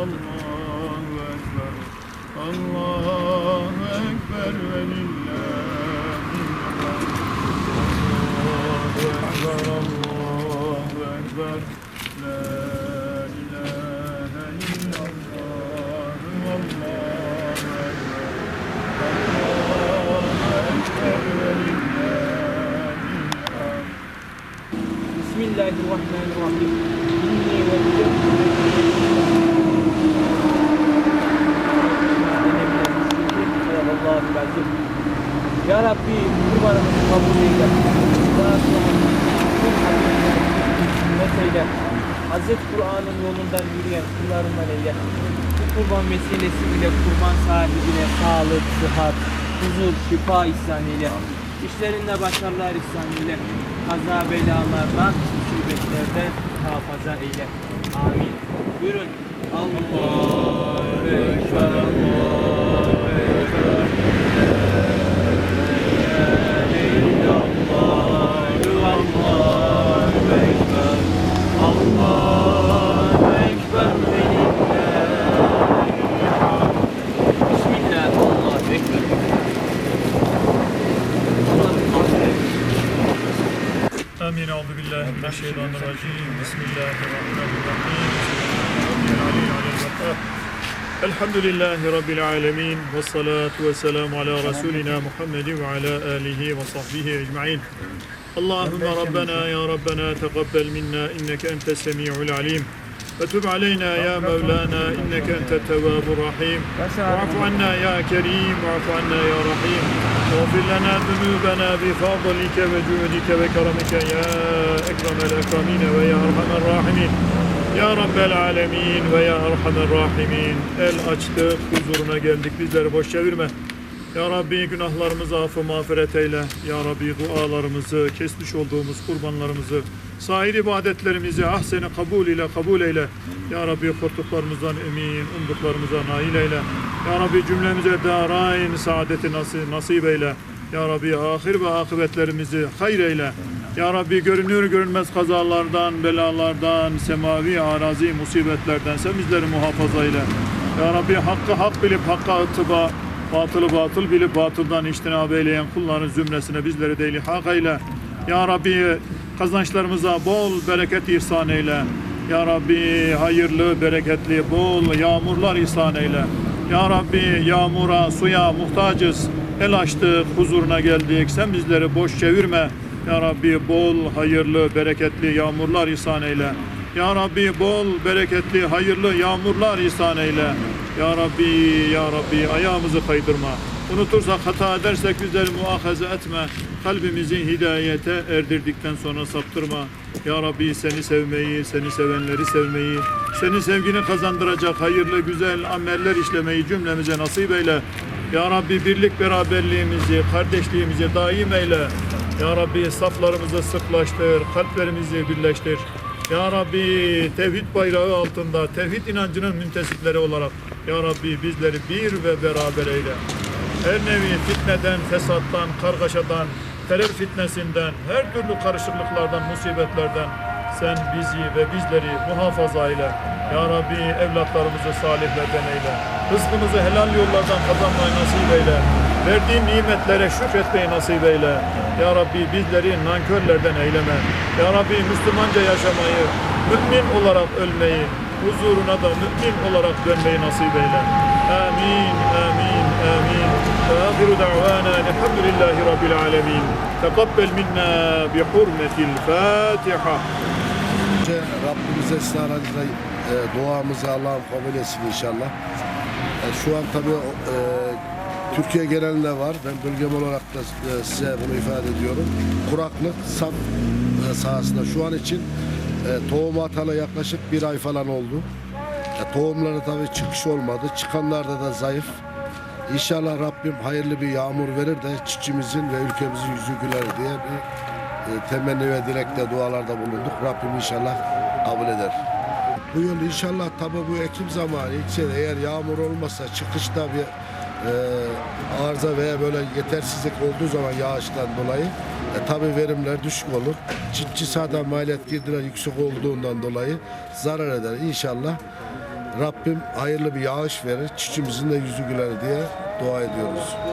Allahu Ekber Allahu Ekber ve. Allahu Ekber Allahu Ekber La ilahe illallah Allahu Ekber. Bismillahirrahmanirrahim. İnni vecehtu Ya Rabbi kurbanımızı kabul eyle. Daha sonra tüm habibine ümmet eyle. Hazreti Kur'an'ın yolundan yürüyen kullarından eyle. Bu kurban vesilesiyle kurban sahibine sağlık, sıhhat, huzur, şifa ihsan eyle. İşlerinde başarılar ihsan eyle. Kaza belalardan, musibetlerden muhafaza eyle. Amin. Buyurun. Allahu بالله من الشيطان الرجيم بسم الله الرحمن الرحيم. الحمد لله رب العالمين والصلاة والسلام على رسولنا محمد وعلى آله وصحبه أجمعين. اللهم ربنا يا ربنا تقبل منا إنك أنت السميع العليم. وتب علينا يا مولانا إنك أنت التواب الرحيم واعف عنا يا كريم واعف عنا يا رحيم واغفر لنا ذنوبنا بفضلك وجودك وكرمك يا أكرم الأكرمين ويا أرحم الراحمين Ya Rabbel Alemin ve Ya Erhamer Rahimin El açtık, huzuruna geldik, bizleri boş çevirme. Ya Rabbi günahlarımızı affı mağfiret eyle. Ya Rabbi dualarımızı, kesmiş olduğumuz kurbanlarımızı, sair ibadetlerimizi ahseni kabul ile kabul eyle. Ya Rabbi korktuklarımızdan emin, umduklarımıza nail eyle. Ya Rabbi cümlemize darain saadeti nasip, nasip eyle. Ya Rabbi ahir ve akıbetlerimizi hayır eyle. Ya Rabbi görünür görünmez kazalardan, belalardan, semavi arazi musibetlerden sen bizleri muhafaza eyle. Ya Rabbi hakkı hak bilip hakka ıtıba, batılı batıl bilip batıldan iştinab eyleyen kulların zümresine bizleri de ilhak eyle. Ya Rabbi kazançlarımıza bol bereket ihsan eyle. Ya Rabbi hayırlı, bereketli, bol yağmurlar ihsan eyle. Ya Rabbi yağmura, suya muhtacız. El açtık, huzuruna geldik. Sen bizleri boş çevirme. Ya Rabbi bol, hayırlı, bereketli yağmurlar ihsan eyle. Ya Rabbi bol, bereketli, hayırlı yağmurlar ihsan eyle. Ya Rabbi, Ya Rabbi ayağımızı kaydırma. Unutursak, hata edersek bizleri muahaze etme. Kalbimizi hidayete erdirdikten sonra saptırma. Ya Rabbi seni sevmeyi, seni sevenleri sevmeyi, seni sevgini kazandıracak hayırlı güzel ameller işlemeyi cümlemize nasip eyle. Ya Rabbi birlik beraberliğimizi, kardeşliğimizi daim eyle. Ya Rabbi saflarımızı sıklaştır, kalplerimizi birleştir. Ya Rabbi tevhid bayrağı altında tevhid inancının müntesipleri olarak Ya Rabbi bizleri bir ve beraber eyle. Her nevi fitneden, fesattan, kargaşadan, terör fitnesinden, her türlü karışıklıklardan, musibetlerden sen bizi ve bizleri muhafaza eyle. Ya Rabbi evlatlarımızı salihlerden eyle. Rızkımızı helal yollardan kazanmayı nasip eyle. Verdiğin nimetlere şükretmeyi nasip eyle. Ya Rabbi bizleri nankörlerden eyleme. Ya Rabbi Müslümanca yaşamayı, mümin olarak ölmeyi, huzuruna da mümin olarak dönmeyi nasip eyle. Amin, amin, amin. Ahiru da'vana elhamdülillahi rabbil alemin. Tekabbel minna bi hurmetil Fatiha. Rabbimize ısrarınızla e, duamızı Allah'ım kabul etsin inşallah. E, şu an tabii e, Türkiye genelinde var. Ben bölgem olarak da e, size bunu ifade ediyorum. Kuraklık saf e, sahasında şu an için e, tohum atalı yaklaşık bir ay falan oldu. E, tohumları tabii çıkış olmadı. Çıkanlarda da zayıf. İnşallah Rabbim hayırlı bir yağmur verir de çiftçimizin ve ülkemizin yüzü güler diye bir e, temenni ve dilekte dualarda bulunduk. Rabbim inşallah kabul eder. Bu yıl inşallah tabi bu ekim zamanı sene eğer yağmur olmasa çıkışta bir e, arıza veya böyle yetersizlik olduğu zaman yağıştan dolayı e, tabi verimler düşük olur. Çiftçi sahada maliyet girdiler yüksek olduğundan dolayı zarar eder. İnşallah Rabbim hayırlı bir yağış verir, çiçimizin de yüzü güler diye dua ediyoruz.